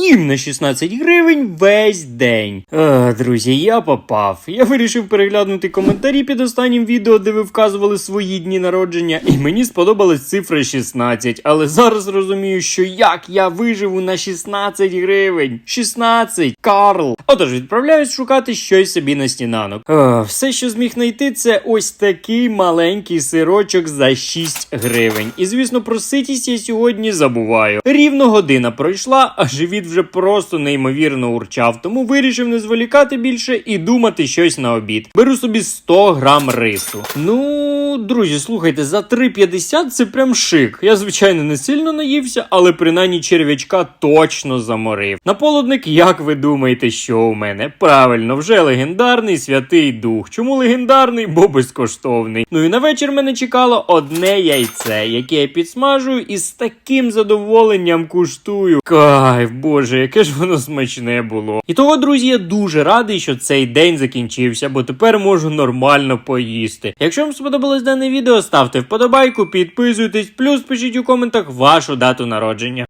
Їм на 16 гривень весь день. Ех, друзі, я попав. Я вирішив переглянути коментарі під останнім відео, де ви вказували свої дні народження, і мені сподобалась цифра 16. Але зараз розумію, що як я виживу на 16 гривень. 16! Карл! Отож, відправляюсь шукати щось собі на сніданок. Ех, все, що зміг знайти, це ось такий маленький сирочок за 6 гривень. І звісно, про ситість я сьогодні забуваю. Рівно година пройшла, а живіт вже просто неймовірно урчав, тому вирішив не зволікати більше і думати щось на обід. Беру собі 100 грам рису. Друзі, слухайте, за 3,50 це прям шик. Я, звичайно, не сильно наївся, але принаймні черв'ячка точно заморив. На полудник, як ви думаєте, що у мене? Правильно, вже легендарний святий дух. Чому легендарний? Бо безкоштовний. Ну і на вечір мене чекало одне яйце, яке я підсмажую і з таким задоволенням куштую. Кайф, боже, яке ж воно смачне було. І того, друзі, я дуже радий, що цей день закінчився, бо тепер можу нормально поїсти. Якщо вам сподобалось дане відео, ставте вподобайку, підписуйтесь, плюс пишіть у коментах вашу дату народження.